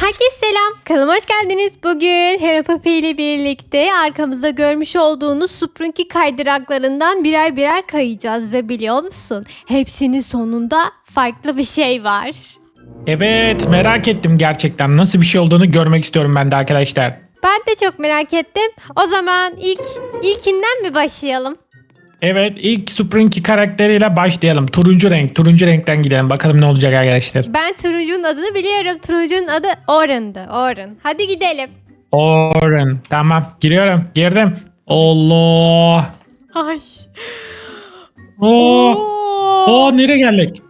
Herkese selam. Kanalıma hoş geldiniz. Bugün Hera Papi ile birlikte arkamızda görmüş olduğunuz Sprunky kaydıraklarından birer birer kayacağız. Ve biliyor musun? Hepsinin sonunda farklı bir şey var. Evet merak ettim gerçekten nasıl bir şey olduğunu görmek istiyorum ben de arkadaşlar. Ben de çok merak ettim. O zaman ilk ilkinden mi başlayalım? Evet ilk Sprinky karakteriyle başlayalım. Turuncu renk turuncu renkten gidelim bakalım ne olacak arkadaşlar. Ben turuncunun adını biliyorum. Turuncunun adı Oren'dı. Oren. Hadi gidelim. Oren tamam giriyorum girdim. Allah. Ay. Oo. Oo nereye geldik?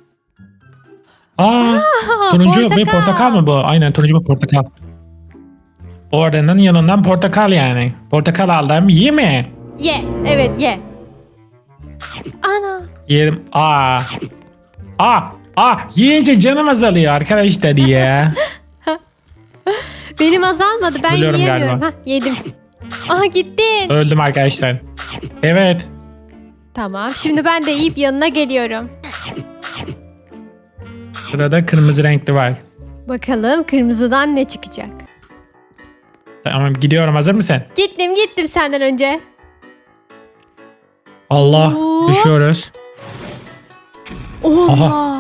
Aa, turuncu ve portakal mı bu? Aynen turuncu ve portakal. Oren'in yanından portakal yani. Portakal aldım. Ye mi? Ye. Evet ye. Ana. Yerim. Aa. Aa. Aa. Yiyince canım azalıyor arkadaşlar ya. Benim azalmadı. Ben Biliyorum yiyemiyorum. galiba. Hah, yedim. Aha gittin. Öldüm arkadaşlar. Evet. Tamam. Şimdi ben de yiyip yanına geliyorum. Sırada kırmızı renkli var. Bakalım kırmızıdan ne çıkacak. Tamam gidiyorum. Hazır mısın? Gittim gittim senden önce. Allah. Oo. Düşüyoruz. Oha.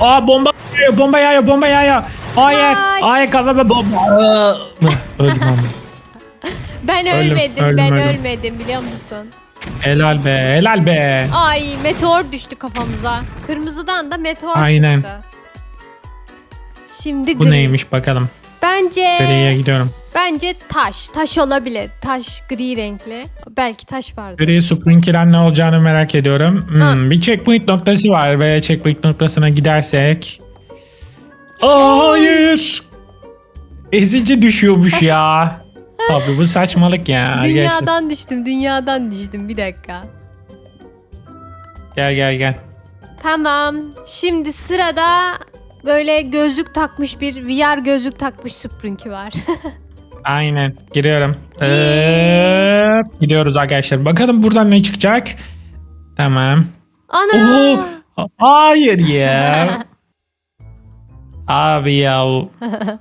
Aa bomba yağıyor. Bomba yağıyor. Bomba yağıyor. Hayır. Kaç. Hayır kafama bomba. Öldüm ama. Ben Öldüm, ölmedim. öldüm, ben öldüm. ölmedim biliyor musun? Helal be. Helal be. Ay meteor düştü kafamıza. Kırmızıdan da meteor Aynen. çıktı. Şimdi Bu gri. neymiş bakalım. Bence Griye gidiyorum. bence taş. Taş olabilir. Taş gri renkli. Belki taş vardır. Gri Sprinky'den ne olacağını merak ediyorum. Hmm, bir checkpoint noktası var ve checkpoint noktasına gidersek... Aa, hayır! Ezici düşüyormuş ya. Abi bu saçmalık ya. Gel, Dünyadan düştüm. Dünyadan düştüm. Bir dakika. Gel gel gel. Tamam. Şimdi sırada böyle gözlük takmış bir VR gözlük takmış Sprinky var. Aynen. Giriyorum. Ee, gidiyoruz arkadaşlar. Bakalım buradan ne çıkacak. Tamam. Ana! Oo, hayır ya. Abi ya.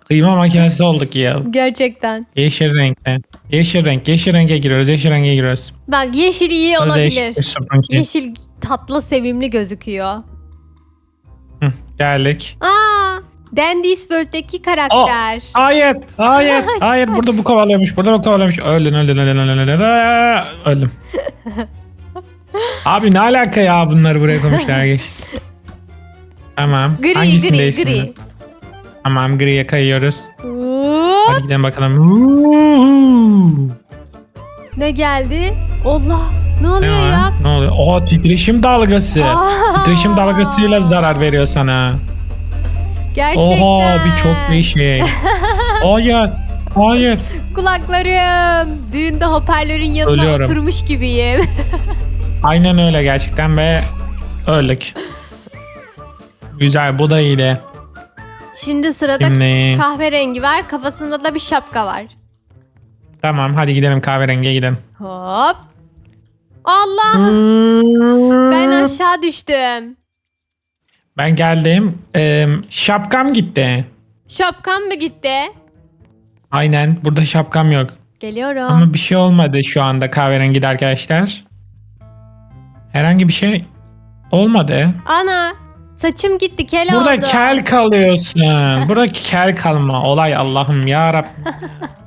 Kıyma makinesi olduk ya. Gerçekten. Yeşil renkte. Yeşil renk. Yeşil renge giriyoruz. Yeşil renge giriyoruz. Bak yeşil iyi Burada olabilir. Sprinky. Yeşil tatlı sevimli gözüküyor. Hı, Geldik. Aa! Dandy World'deki karakter. Hayır. Hayır. Hayır. Burada bu kovalıyormuş. Burada bu kovalıyormuş. Öldün öldün öldün öldün. Aa, Öldüm. Abi ne alaka ya bunları buraya koymuşlar. Tamam. Gri Hangisindeyiz gri şimdi? gri. Tamam griye kayıyoruz. Hop! Hadi gidelim bakalım. Ne geldi? Allah! Ne Ne oluyor var? ya? Ne oluyor? Oha titreşim dalgası. Aa! Titreşim dalgasıyla zarar veriyor sana. Gerçekten. Oha bir çok bir şey. Hayır. Hayır. Kulaklarım. Düğünde hoparlörün yanına Ölüyorum. oturmuş gibiyim. Aynen öyle gerçekten ve öldük. Güzel bu da iyiydi. Şimdi sırada Şimdi kahverengi var. Kafasında da bir şapka var. tamam hadi gidelim kahverengiye gidelim. Hop. Allah! Ben aşağı düştüm. Ben geldim. Ee, şapkam gitti. Şapkam mı gitti? Aynen burada şapkam yok. Geliyorum. Ama bir şey olmadı şu anda kahverengide arkadaşlar. Herhangi bir şey olmadı. Ana! Saçım gitti kel Burada oldu. kel kalıyorsun. Burada kel kalma. Olay Allah'ım ya.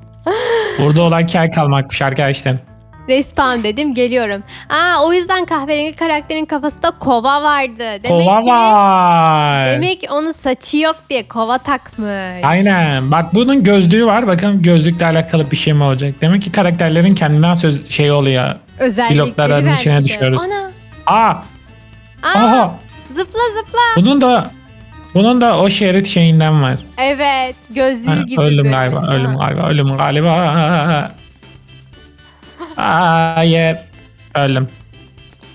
Burada olay kel kalmakmış arkadaşlar. Respawn dedim geliyorum. Aa o yüzden kahverengi karakterin kafasında kova vardı. Demek Kova ki var. demek ki onun saçı yok diye kova takmış. Aynen. Bak bunun gözlüğü var. Bakın gözlükle alakalı bir şey mi olacak? Demek ki karakterlerin kendinden söz şey oluyor. Özellikleri Blokların içine düşüyoruz. Ana! Aa, Aa! aha. Zıpla zıpla. Bunun da bunun da o şerit şeyinden var. Evet. Gözlüğü Ha, gibi. öldüm böyle. galiba. Ha. Öldüm galiba. Öldüm galiba. Hayır. Öldüm.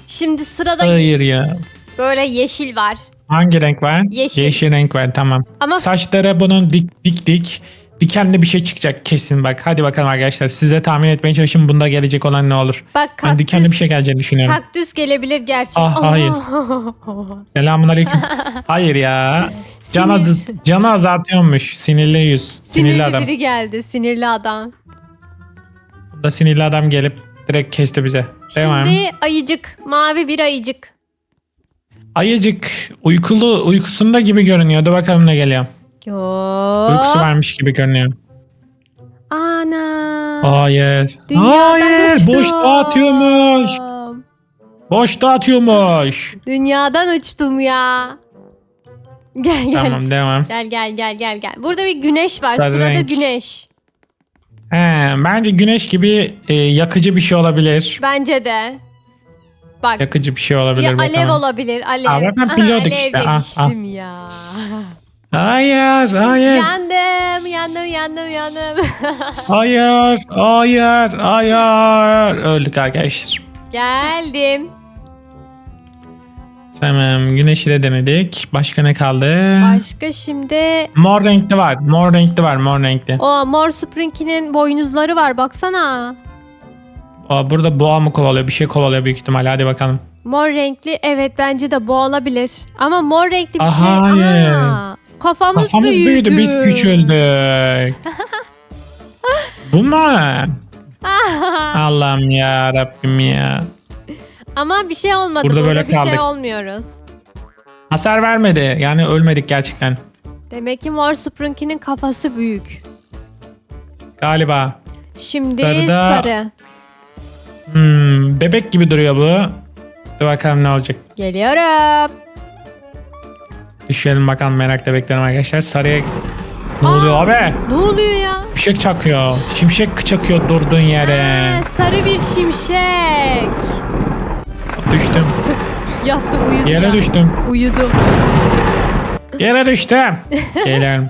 Şimdi sırada Hayır ya. böyle yeşil var. Hangi renk var? Yeşil. Renk var tamam. Ama Saçları bunun dik dik dik. dikenli bir şey çıkacak kesin bak. Hadi bakalım arkadaşlar. Size tahmin etmeye çalışın bunda gelecek olan ne olur. Bak Ben kaktüs, dikenli bir şey geleceğini düşünüyorum. kaktüs gelebilir gerçi. Ah, hayır. Selamun aleyküm. Hayır ya. Can, Sinir. az, canı azaltıyormuş. Sinirli yüz. Sinirli, Sinirli adam. biri geldi. Sinirli adam. Bunda sinirli adam gelip direkt kesti bize. Devam. Şimdi ayıcık. Mavi bir ayıcık. Ayıcık uykulu uykusunda gibi görünüyordu. Bakalım ne geliyor. Uykusu Yok. varmış gibi görünüyor. Ana. Hayır. Dünyadan Hayır. uçtum. Boş dağıtıyormuş. Boş dağıtıyormuş. Dünyadan uçtum ya. Gel gel. Tamam devam. Gel gel gel gel gel. Burada bir güneş var. Sarı Sırada renk. güneş. He, bence güneş gibi e, yakıcı bir şey olabilir. Bence de. Bak. Yakıcı bir şey olabilir. Ya alev bakalım. olabilir. Alev. Aa, ben biliyorduk Alev işte. Ah, demiştim ya. Hayır, hayır. yandım, yandım, yandım, yandım. Hayır, hayır, hayır. Öldük arkadaşlar. Geldim. Tamam, güneşi de denedik. Başka ne kaldı? Başka şimdi Mor renkli var. Mor renkli var. Mor renkli. o Mor Sprinky'nin boynuzları var baksana. Aa, burada boğa mı kovalıyor? Bir şey kovalıyor büyük ihtimal. Hadi bakalım. Mor renkli evet bence de bu olabilir. Ama mor renkli bir Aa, şey. hayır. Aa, kafamız, Kafamız büyüdü. büyüdü. Biz küçüldük. Bu ne? Allah'ım ya Rabbim ya. Ama bir şey olmadı. Burada Burada, böyle bir şey kaldık. olmuyoruz. Hasar vermedi. Yani ölmedik gerçekten. Demek ki Mor Sprinky'nin kafası büyük. Galiba. Şimdi Sarıda- sarı. Hmm, bebek gibi duruyor bu. Dur bakalım ne olacak. Geliyorum. Düşelim bakalım merakla bekliyorum arkadaşlar. Sarıya... Ne Aa! oluyor abi? Ne oluyor ya? Şimşek çakıyor. Şimşek çakıyor durduğun yere. Ha, sarı bir şimşek. Düştüm. Yattı uyudu Yere ya. düştüm. Uyudu. Yere düştüm. Gelirim.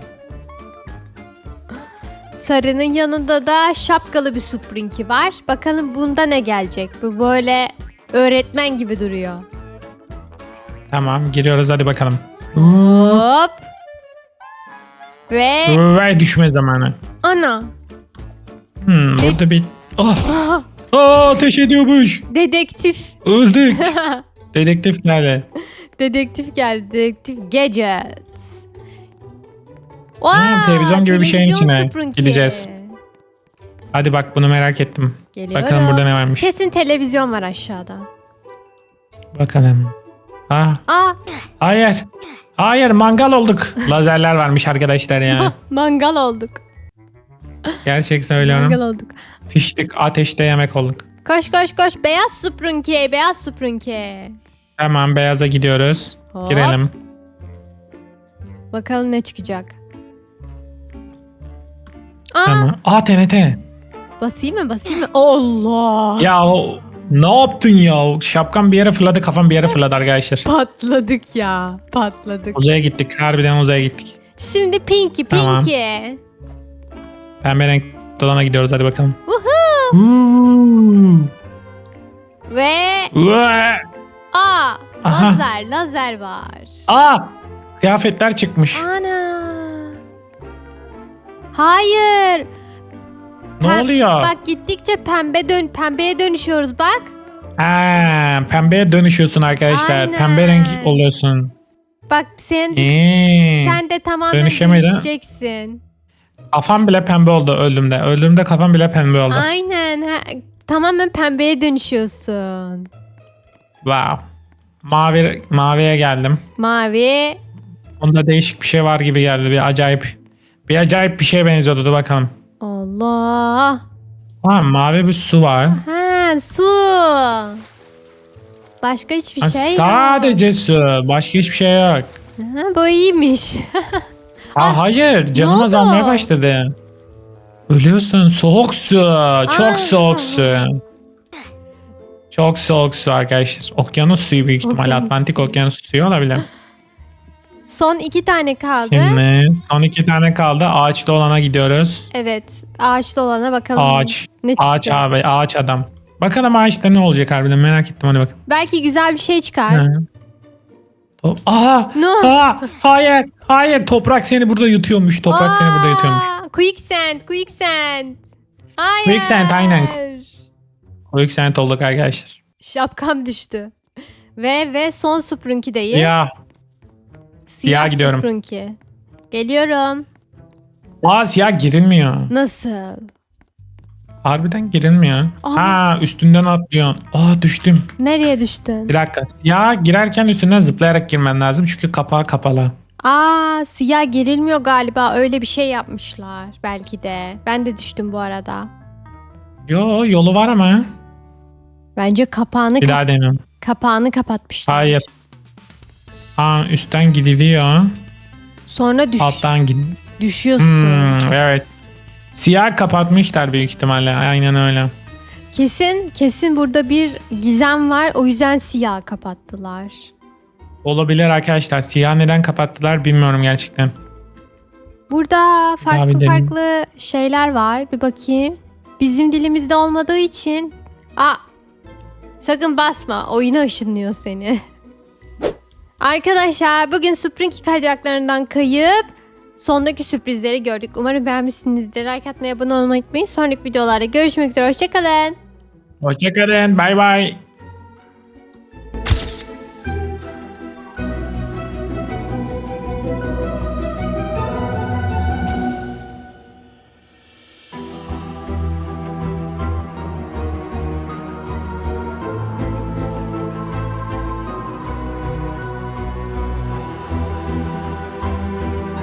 Sarının yanında da şapkalı bir Sprinky var. Bakalım bunda ne gelecek? Bu böyle öğretmen gibi duruyor. Tamam giriyoruz hadi bakalım. Hop. Ve Ve düşme zamanı. ana. Hmm, burada bir... Oh. Aa, ateş ediyormuş. Dedektif. Öldük. Dedektif geldi. Dedektif geldi. Dedektif Gadgets. Hmm, Vay, televizyon gibi bir şeyin televizyon içine Sprinky. gideceğiz. Hadi bak bunu merak ettim. Geliyorum. Bakalım burada ne varmış. Kesin televizyon var aşağıda. Bakalım. Ah, Aa hayır. Hayır mangal olduk. Lazerler varmış arkadaşlar ya. mangal olduk. Gerçek söylüyorum. Mangal olduk. Piştik ateşte yemek olduk. Koş koş koş. Beyaz Sprinky. Beyaz Sprinky. Hemen beyaza gidiyoruz. Hop. Girelim. Bakalım ne çıkacak. Aa, Tamam. Aa TNT. basayım mı basayım mı? Allah. Ya o- ne yaptın ya? Şapkan bir yere fırladı, kafam bir yere fırladı arkadaşlar. Patladık ya. Patladık. Uzaya gittik. Harbiden uzaya gittik. Şimdi Pinky Tamam. Pembe renk dolana gidiyoruz hadi bakalım. Woohoo. Uuu. Ve Uaa. aa Aha. lazer lazer var. Aa! Kıyafetler çıkmış. Ana. Hayır. Ne Pem- oluyor? Bak gittikçe pembe dön pembeye dönüşüyoruz bak. Ha, pembeye dönüşüyorsun arkadaşlar. Aynen. Pembe renk oluyorsun. Bak sen Ee, sen de tamamen dönüşemedi dönüşeceksin. Kafam bile pembe oldu öldüğümde. Öldüğümde kafam bile pembe oldu. Aynen. Ha, tamamen pembeye dönüşüyorsun. Wow. Mavi, maviye geldim. Mavi. Onda değişik bir şey var gibi geldi. Bir acayip. Bir acayip bir şeye benziyordu. Dur bakalım. Allah. Ha, mavi bir su var. Ha su. Başka hiçbir Ha, şey yok. sadece su. Başka hiçbir şey yok. Ha, bu iyiymiş. Ha, hayır. Canım oldu? azalmaya başladı. Ölüyorsun. Soğuk su. Çok Aa. soğuk su. Çok soğuk su arkadaşlar. Okyanus suyu büyük. Okyanus Atlantik okyanus suyu olabilir. Son iki tane kaldı. Şimdi son iki tane kaldı. Ağaçlı olana gidiyoruz. Evet. Ağaçlı olana bakalım. Ağaç. Ne çıkacak? Ağaç abi. Ağaç adam. Bakalım ağaçta ne olacak harbiden merak ettim hadi bakalım. Belki güzel bir şey çıkar. Hı. Aha! Ne? Aa, hayır! Hayır! Toprak seni burada yutuyormuş. Toprak seni burada yutuyormuş. Quicksand, quicksand. Hayır. Quicksand, aynen. Quicksand olduk arkadaşlar. Şapkam düştü. Ve ve son Sprunky'deyiz. Ya. Siyah Siyah gidiyorum. Sprunky. Geliyorum. Aa siyah girilmiyor. Nasıl? Harbiden girilmiyor. Aa. Ha üstünden atlıyor. Aa düştüm. Nereye düştün? Bir dakika. Siyah girerken üstünden zıplayarak girmen lazım çünkü kapağı kapalı. Aa siyah gerilmiyor galiba. Öyle bir şey yapmışlar belki de. Ben de düştüm bu arada. Yo yolu var ama. Bence kapağını Bir daha deniyorum. kapağını kapatmışlar. Hayır. Aa üstten gidiliyor. Sonra düş Alttan gid. düşüyorsun. Hmm, evet. Siyah kapatmışlar büyük ihtimalle. Aynen öyle. Kesin kesin burada bir gizem var. O yüzden siyah kapattılar. Olabilir arkadaşlar. Siyah neden kapattılar bilmiyorum gerçekten. Burada farklı deneyelim. farklı şeyler var. Bir bakayım. Bizim dilimizde olmadığı için. Aa, sakın basma. Oyuna ışınlıyor seni. Arkadaşlar bugün Sprinky kaydıraklarından kayıp sondaki sürprizleri gördük. Umarım beğenmişsinizdir. Like atmayı, abone olmayı unutmayın. Sonraki videolarda görüşmek üzere. Hoşçakalın. Hoşçakalın. Bay bay.